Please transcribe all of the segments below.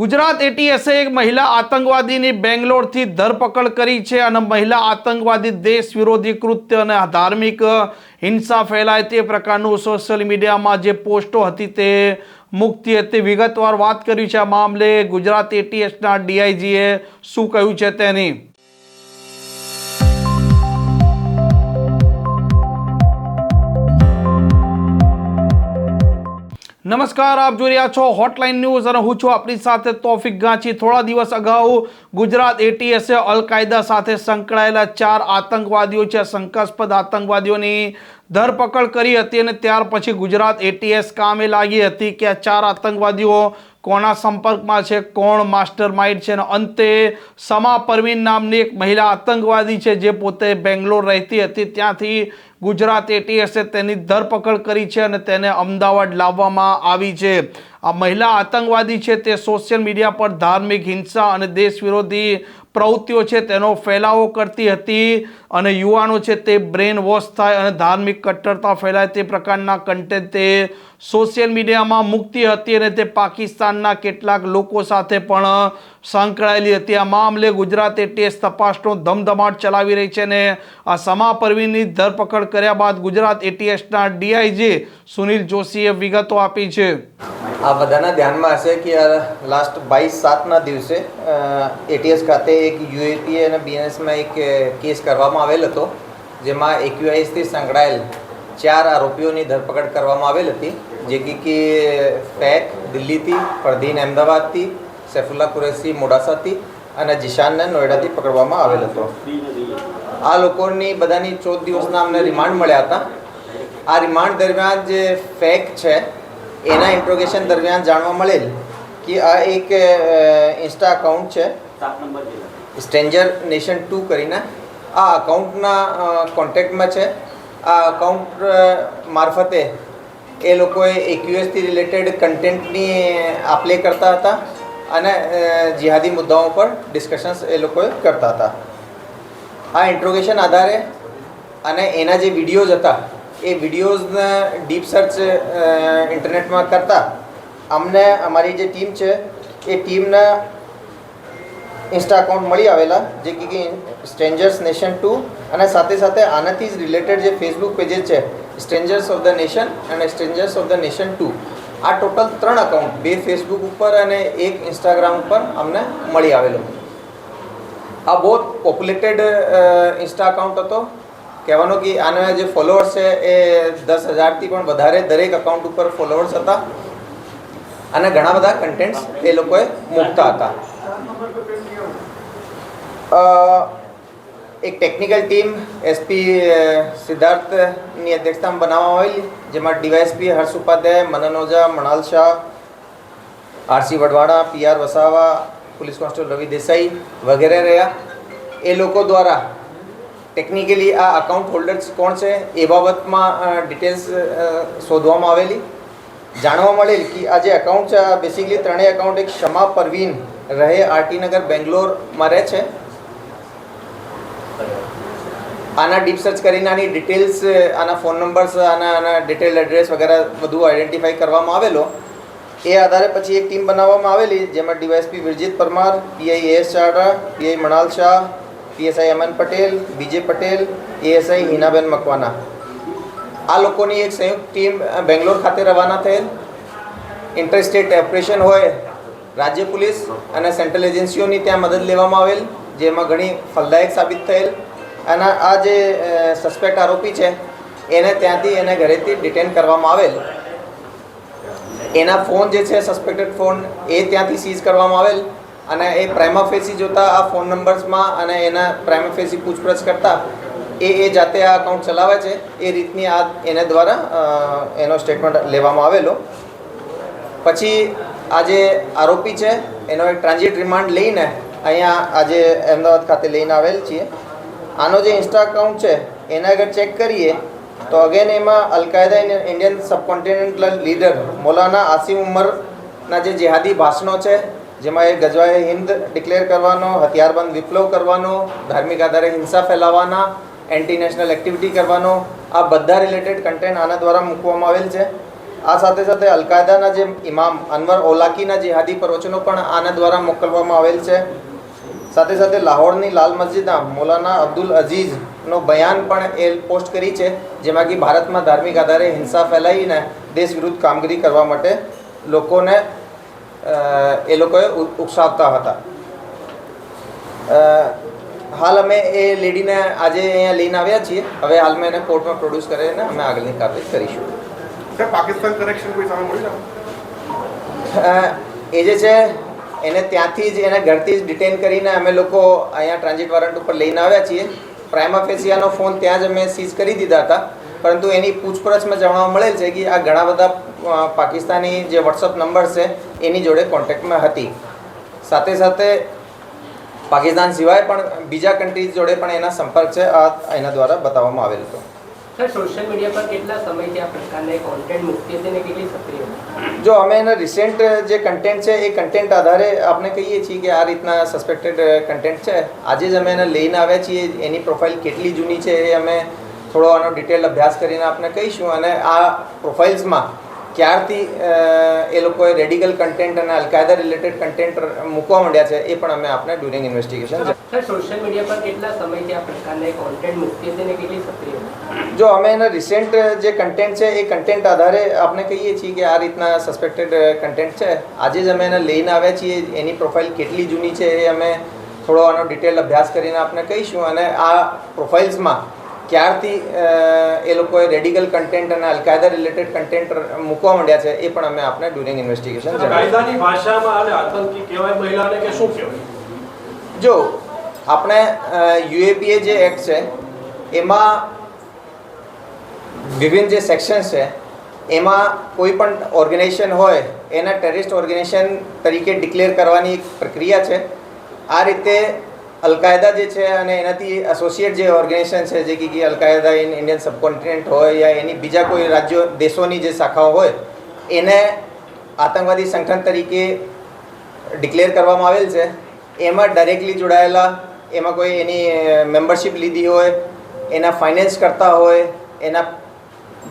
ગુજરાત એટીએસે એક મહિલા આતંકવાદીની બેંગ્લોરથી ધરપકડ કરી છે અને મહિલા આતંકવાદી દેશ વિરોધી કૃત્ય અને ધાર્મિક હિંસા ફેલાય તે પ્રકારનું સોશિયલ મીડિયામાં જે પોસ્ટો હતી તે મુક્તિ હતી. વિગતવાર વાત કરી છે આ મામલે ગુજરાત એટીએસના ડીઆઈજીએ શું કહ્યું છે તેની? નમસ્કાર, આપ જોઈ રહ્યા છો હોટલાઇન ન્યૂઝ અને હું છું આપણી સાથે તોફિક ગાંચી. થોડા દિવસ અગાઉ ગુજરાત એટીએસે અલકાયદા સાથે સંકળાયેલા ચાર આતંકવાદીઓ છે, શંકાસ્પદ આતંકવાદીઓની ધરપકડ કરી હતી અને ત્યાર પછી ગુજરાત એટીએસ કામે લાગી હતી કે આ ચાર આતંકવાદીઓ કોના સંપર્કમાં છે, કોણ માસ્ટર માઇન્ડ છે અને અંતે સમા પરવીન નામની એક મહિલા આતંકવાદી છે જે પોતે બેંગ્લોર રહેતી હતી. ત્યાંથી ગુજરાત એટીએસે તેની ધરપકડ કરી છે અને તેને અમદાવાદ લાવવામાં આવી છે. આ મહિલા આતંકવાદી છે, તે સોશિયલ મીડિયા પર ધાર્મિક હિંસા અને દેશ વિરોધી પ્રવૃત્તિઓ છે, તેનો ફેલાવો કરતી હતી અને યુવાનો છે, તે બ્રેન વોશ થાય અને ધાર્મિક કટ્ટરતા ફેલાય તે પ્રકારના કન્ટેન્ટ તે સોશિયલ મીડિયામાં મુક્તિ હતી અને તે પાકિસ્તાનના કેટલાક લોકો સાથે પણ સંકળાયેલી હતી. આ મામલે ગુજરાત ટેસ્ટ તપાસનો ધમધમાટ ચલાવી રહી છે અને આ સમા પરવીનની ધરપકડ કર્યા બાદ ગુજરાત એટીએસના ડીઆઈજી સુનિલ જોશીએ વિગતો આપી છે. આ બધાના ધ્યાનમાં હશે કે લાસ્ટ બાવીસ સાતના દિવસે એટીએસ ખાતે એક યુએપી અને બીએનએસમાં એક કેસ કરવામાં આવેલ હતો, જેમાં એક્યુઆઈએસથી સંકળાયેલ ચાર આરોપીઓની ધરપકડ કરવામાં આવેલ હતી. જે કે ફેક દિલ્હીથી ફરદીન અમદાવાદથી, સૈફુલ્લા કુરેશી મોડાસાથી અને જીશાનને નોઈડાથી પકડવામાં આવેલ હતો. આ લોકોની બધાની ચૌદ દિવસના અમને રિમાન્ડ મળ્યા હતા. આ રિમાન્ડ દરમિયાન જે ફેક છે, એના ઇન્ટ્રોગેશન દરમિયાન જાણવા મળેલ કે આ એક ઇન્સ્ટા અકાઉન્ટ છે. સ્ટ્રેન્જર નેશન ટુ કરીને આ અકાઉન્ટના કોન્ટેક્ટમાં છે. આ અકાઉન્ટ મારફતે એ લોકોએ એક્યુએસથી રિલેટેડ કન્ટેન્ટની આપલે કરતા હતા અને જિહાદી મુદ્દાઓ પર ડિસ્કશન્સ એ લોકોએ કરતા હતા. આ ઇન્ટ્રોગેશન આધારે અને એના જે વિડીયોઝ હતા, એ વિડીયોઝને ડીપ સર્ચ ઇન્ટરનેટમાં કરતા, અમને, અમારી જે ટીમ છે, એ ટીમના ઇન્સ્ટા અકાઉન્ટ મળી આવેલા, જે કે સ્ટ્રેન્જર્સ નેશન ટુ અને સાથે સાથે આનાથી જ રિલેટેડ જે ફેસબુક પેજેસ છે સ્ટ્રેન્જર્સ ઓફ ધ નેશન અને strangers of the nation two આ ટોટલ ત્રણ અકાઉન્ટ બે ફેસબુક ઉપર અને એક ઇન્સ્ટાગ્રામ ઉપર અમને મળી આવેલો. આ બહુ પોપ્યુલેટેડ ઇન્સ્ટા અકાઉન્ટ હતો. કહેવાનો કે આના જે ફોલોઅર્સ છે એ દસ હજારથી પણ વધારે દરેક અકાઉન્ટ ઉપર ફોલોઅર્સ હતા. અને ઘણા બધા કન્ટેન્ટ્સ એ લોકોએ મૂકતા હતા. એક ટેકનિકલ ટીમ એસપી સિદ્ધાર્થની અધ્યક્ષતામાં બનાવવામાં આવેલી, જેમાં DYSP Harsh Upadhyay, Manan Oza, Manal Shah, RC Vadvada PR Vasava, police constable Ravi Desai વગેરે રહ્યા. એ લોકો દ્વારા ટેકનિકલી આ અકાઉન્ટ હોલ્ડર્સ કોણ છે એ બાબતમાં ડિટેલ્સ શોધવામાં આવેલી. જાણવા મળેલ કે આ જે અકાઉન્ટ છે, આ બેસિકલી ત્રણેય અકાઉન્ટ એક ક્ષમા પરવીન રહે આરટી નગર, બેંગ્લોરમાં રહે છે. આના ડીપ સર્ચ કરીને આની ડિટેલ્સ આના ફોન નંબર્સ આના આના ડિટેલ એડ્રેસ વગેરે બધું આઈડેન્ટિફાઈ કરવામાં આવેલો. એ આધારે પછી એક ટીમ બનાવવામાં આવેલી, જેમાં DYSP Virjeet Parmar, PI S Chadha PI Manal Shah, PSI Aman Patel, BJ Patel ASI હિનાબેન મકવાના. આ લોકોની એક સંયુક્ત ટીમ બેંગ્લોર ખાતે રવાના થયેલ. ઇન્ટરસ્ટેટ ઓપરેશન હોય, રાજ્ય પોલીસ અને સેન્ટ્રલ એજન્સીઓની ત્યાં મદદ લેવામાં આવેલ, જેમાં ઘણી ફલદાયક સાબિત થયેલ. અને આ જે સસ્પેક્ટ આરોપી છે, એને ત્યાંથી એને ઘરેથી ડિટેન કરવામાં આવેલ. એના ફોન જે છે સસ્પેક્ટેડ ફોન એ ત્યાંથી સીઝ કરવામાં આવેલ અને એ પ્રાઇમાફેસી જોતા આ ફોન નંબર્સમાં અને એના પ્રાઇમાફેસી પૂછપરછ કરતા એ એ જાતે આ અકાઉન્ટ ચલાવે છે. એ રીતની આ એને દ્વારા એનો સ્ટેટમેન્ટ લેવામાં આવેલો. પછી આ જે આરોપી છે, એનો એક ટ્રાન્ઝિટ રિમાન્ડ લઈને અહીંયા આજે અમદાવાદ ખાતે લઈને આવેલ છીએ. આનો જે ઇન્સ્ટા અકાઉન્ટ છે, એના આગળ ચેક કરીએ, તો અગેન એમાં Al Qaeda Indian subcontinental leader Maulana Asim ઉમરના જે જેહાદી ભાષણો છે, જેમાં એ ગજવાએ હિન્દ ડિક્લેર કરવાનો, હથિયારબંધ વિપ્લવ કરવાનો, ધાર્મિક આધારે હિંસા ફેલાવવાના એન્ટી નેશનલ એક્ટિવિટી કરવાનો, આ બધા રિલેટેડ કન્ટેન્ટ આના દ્વારા મૂકવામાં આવેલ છે. આ સાથે સાથે અલકાયદાના જે ઇમામ અનવર ઓલાકીના જેહાદી પ્રવચનો પણ આના દ્વારા મોકલવામાં આવેલ છે. સાથે સાથે લાહોરની લાલ મસ્જિદના મૌલાના અબ્દુલ અઝીઝનો બયાન પણ એ પોસ્ટ કરી છે જેમાં કે ભારતમાં ધાર્મિક આધારે હિંસા ફેલાવીને દેશ વિરુદ્ધ કામગીરી કરવા માટે લોકોને એ લોકોએ ઉકસાવતા હતા. હાલ અમે એ લેડીને આજે અહીંયા લઈને આવ્યા છીએ. હવે હાલમાં એને કોર્ટમાં પ્રોડ્યુસ કરીને અમે આગળની કાર્યવાહી કરીશું. પાકિસ્તાન કનેક્શન કોઈ સામે મળ્યું? એ જે છે એને ત્યાંથી જ એને ઘરથી જ ડિટેન કરીને અમે લોકો અહીંયા ટ્રાન્ઝિટ વોરંટ ઉપર લઈને આવ્યા છીએ. પ્રાઇમા ફેસિયાનો ફોન ત્યાં જ અમે સીઝ કરી દીધા હતા. પરંતુ એની પૂછપરછમાં જાણવા મળેલ છે કે આ ઘણા બધા પાકિસ્તાની જે વોટ્સઅપ નંબર છે, એની જોડે કોન્ટેક્ટમાં હતી. સાથે સાથે પાકિસ્તાન સિવાય પણ બીજા કન્ટ્રીઝ જોડે પણ એના સંપર્ક છે. આ એના દ્વારા બતાવવામાં આવેલ હતો. સોશિયલ મીડિયા પર કેટલા સમયથી આ પ્રકારના કોન્ટેન્ટ મુકતી હતી ને કેટલી સક્રિય જો અમે એના રિસેન્ટ જે કન્ટેન્ટ છે, એ કન્ટેન્ટ આધારે આપણે કહીએ છીએ કે આ રીતના સસ્પેક્ટેડ કન્ટેન્ટ છે. આજે જ અમે એને લઈને આવ્યા છીએ. એની પ્રોફાઇલ કેટલી જૂની છે એ અમે થોડો આનો ડિટેલ અભ્યાસ કરીને આપણે કહીશું. અને આ પ્રોફાઇલ્સમાં ક્યારથી એ લોકોએ રેડિકલ કન્ટેન્ટ અને અલકાયદા રિલેટેડ કન્ટેન્ટ મૂકવા માંડ્યા છે એ પણ અમે આપણે ડ્યુરિંગ ઇન્વેસ્ટિગેશન સોશિયલ મીડિયા પર કેટલા સમયથી આ પ્રકારના કોન્ટેન્ટ મૂકીએ છીએ કેટલી સક્રિય જો અમે એના રિસેન્ટ જે કન્ટેન્ટ છે એ કન્ટેન્ટ આધારે આપણે કહીએ છીએ કે આ રીતના સસ્પેક્ટેડ કન્ટેન્ટ છે. આજે જ અમે એને લઈને આવ્યા છીએ. એની પ્રોફાઇલ કેટલી જૂની છે એ અમે થોડો આનો ડિટેલ અભ્યાસ કરીને આપણે કહીશું. અને આ પ્રોફાઇલ્સમાં ક્યારથી એ લોકોએ રેડિકલ કન્ટેન્ટ અને અલકાયદા રિલેટેડ કન્ટેન્ટ મૂકવા માંડ્યા છે એ પણ અમે આપણે ડ્યુરિંગ ઇન્વેસ્ટિગેશન કાયદાની ભાષામાં આને આતંકી કહેવાય મહિલાને કે શું કહેવાય? જો આપણે યુએપીએ જે એક્ટ છે એમાં વિભિન્ન જે સેક્શન્સ છે એમાં કોઈ પણ ઓર્ગેનાઇઝેશન હોય એને ટેરરિસ્ટ ઓર્ગેનાઇઝેશન તરીકે ડિક્લેર કરવાની એક પ્રક્રિયા છે. આ રીતે અલકાયદા જે છે અને એનાથી એસોસિએટ જે ઓર્ગેનાઇઝેશન છે, જે કે અલકાયદા ઇન ઇન્ડિયન સબકોન્ટિનેન્ટ હોય યા એની બીજા કોઈ રાજ્યો, દેશોની જે શાખાઓ હોય, એને આતંકવાદી સંગઠન તરીકે ડિક્લેર કરવામાં આવેલ છે. એમાં ડાયરેક્ટલી જોડાયેલા, એમાં કોઈ એની મેમ્બરશિપ લીધી હોય, એના ફાઇનાન્સ કરતા હોય, એના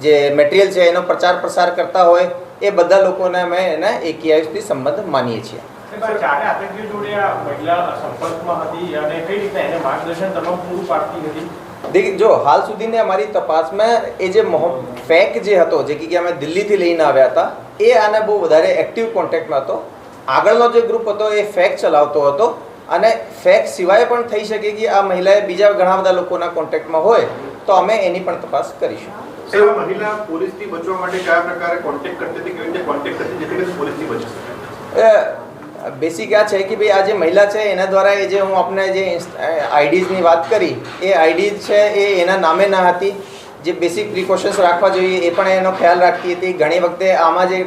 જે મટીરિયલ છે, એનો પ્રચાર પ્રસાર કરતા હોય, એ બધા લોકોને અમે એના એકેઆઈથી સંબંધ માનીએ છીએ. ચારે આતંકીઓ જોડે આ મહિલા સંપર્કમાં હતી અને કઈ રીતે એને માર્ગદર્શન તમામ પૂરું પાડતી હતી? દેખ જો હાલ સુધીની અમારી તપાસમાં એ જે ફેક જે હતો જે કે અમે દિલ્હીથી લઈને આવ્યા હતા એ આને બહુ વધારે એક્ટિવ કોન્ટેક્ટમાં હતો. આગળનો જે ગ્રુપ હતો એ ફેક ચલાવતો હતો અને ફેક સિવાય પણ થઈ શકે કે આ મહિલાએ બીજા ઘણા બધા લોકોના કોન્ટેક્ટમાં હોય તો અમે એની પણ તપાસ કરીશું. મહિલા પોલીસથી બચવા માટે કયા પ્રકારે કોન્ટેક્ટ કરતી હતી કેવી રીતે કોન્ટેક્ટ કરતી જેથી પોલીસથી બચી શકે? બેસિક આ છે કે ભાઈ આ જે મહિલા છે, એના દ્વારા એ જે હું આપણે જે આઈડીઝની વાત કરી, એ આઈડીઝ છે એ એના નામે ના હતી. જે બેસિક પ્રિકોશન્સ રાખવા જોઈએ એ પણ એનો ખ્યાલ રાખતી હતી. ઘણી વખતે આમાં જે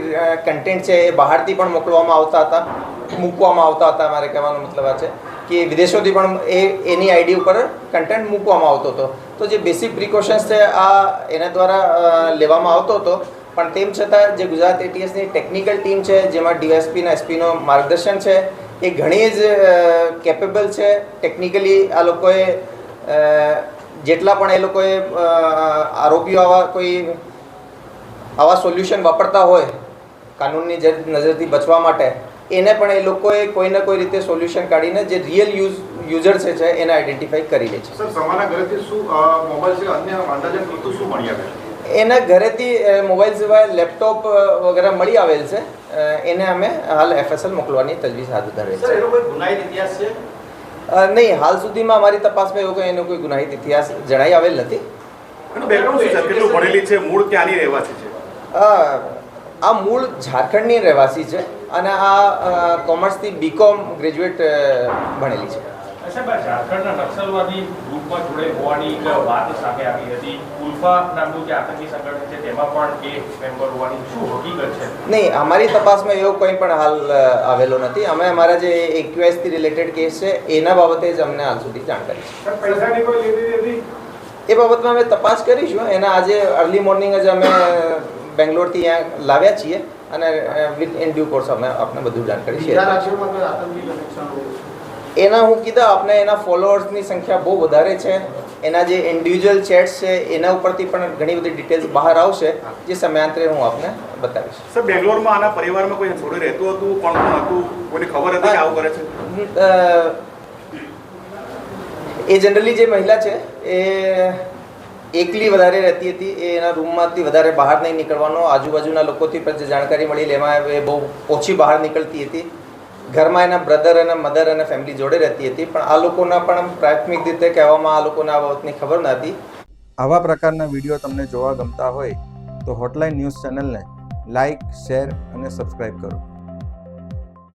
કન્ટેન્ટ છે એ બહારથી પણ મોકલવામાં આવતા હતા, મૂકવામાં આવતા હતા મારે કહેવાનો મતલબ આ છે કે વિદેશોથી પણ એ, એની આઈડી ઉપર કન્ટેન્ટ મૂકવામાં આવતો હતો. તો જે બેસિક પ્રિકોશન્સ છે આ એના દ્વારા લેવામાં આવતો હતો. પણ તેમ છતાં જે ગુજરાત એટીએસની ટેકનિકલ ટીમ છે, જેમાં ડીએસપીના એસપીનો માર્ગદર્શન છે, એ ઘણી જ કેપેબલ છે. ટેકનિકલી આ લોકોએ જેટલા પણ એ લોકોએ આરોપીઓ આવા કોઈ, આવા સોલ્યુશન વાપરતા હોય, કાનૂનની જે નજરથી બચવા માટે, એને પણ એ લોકોએ કોઈને કોઈ રીતે સોલ્યુશન કાઢીને જે રિયલ યુઝ યુઝર છે છે, એને આઈડેન્ટિફાઈ કરી લે છે. સર, તમારા ઘરેથી શું મોબાઈલ છે, અન્ય અંદાજન પૂરતું શું મળી આવે એના ઘરેથી મોબાઈલ સિવાય લેપટોપ વગેરે મળી આવેલ છે. એને અમે હાલ એફએસએલ મોકલવાની તજવીજ હાથ ધરેલ સર છે એનો કોઈ ગુનાહિત ઇતિહાસ છે? નહીં હાલ સુધીમાં અમારી તપાસમાં એવો કોઈ એનો કોઈ ગુનાહિત ઇતિહાસ જણાઈ આવેલ નથી. એનું બેકગ્રાઉન્ડ શું છે? કેટલું ભણેલી છે? મૂળ ક્યાંની રહેવાસી છે? આ મૂળ ઝારખંડની રહેવાસી છે અને આ કોમર્સથી બીકોમ ગ્રેજ્યુએટ ભણેલી છે. ઝારખંડના નક્સલવાદી ગ્રુપમાં જોડે હોવાની એક વાત સામે આવી હતી. ઉલ્ફા નામનું જે આતંકી સંગઠન છે તેમાં પણ એ મેમ્બર હોવાની શું હકીકત છે? નહીં અમારી તપાસમાં એવો કંઈ પણ હાલ આવેલો નથી. અમે અમારા જે એક્યુએસથી રિલેટેડ કેસ છે એના બાબતે જ અમને હાલ સુધી જાણકારી છે. પૈસાની કોઈ લીધી હતી એ બાબતમાં અમે તપાસ કરીશું. એના આજે અર્લી મોર્નિંગ જ અમે બેંગ્લોરથી અહીંયા લાવ્યા છીએ. અને વિથ ઇન ડ્યુ કોર્સ અમે આપને બધું જાણકારી શેર એના હું કીધા આપને એના ફોલોઅર્સની સંખ્યા બહુ વધારે છે. એના જે ઇન્ડિવિજ્યુઅલ ચેટ્સ છે એના ઉપરથી પણ ઘણી બધી ડિટેલ્સ બહાર આવશે જે સમયાંતરે હું આપને બતાવીશ. સર બેંગ્લોરમાં આના પરિવારમાં કોઈ જોડે રહેતું હતું? કોણ કોણ હતું? કોઈને ખબર હતી કે આવું કરે છે? એ જનરલી જે મહિલા છે એ એકલી વધારે રહેતી હતી. એ એના રૂમમાંથી વધારે બહાર નહીં નીકળવાનો. આજુબાજુના લોકોથી પણ જે જાણકારી મળી એમાં એ બહુ ઓછી બહાર નીકળતી હતી. ઘરમાં એના બ્રધર અને મધર અને ફેમિલી જોડે રહેતી હતી, પણ આ લોકોના પણ પ્રાથમિક રીતે કહેવામાં આ લોકોને આ બાબતની ખબર નહોતી આવા પ્રકારના વીડિયો તમને જોવા ગમતા હોય તો હોટલાઇન ન્યૂઝ ચેનલને લાઇક શેર અને સબસ્ક્રાઈબ કરો.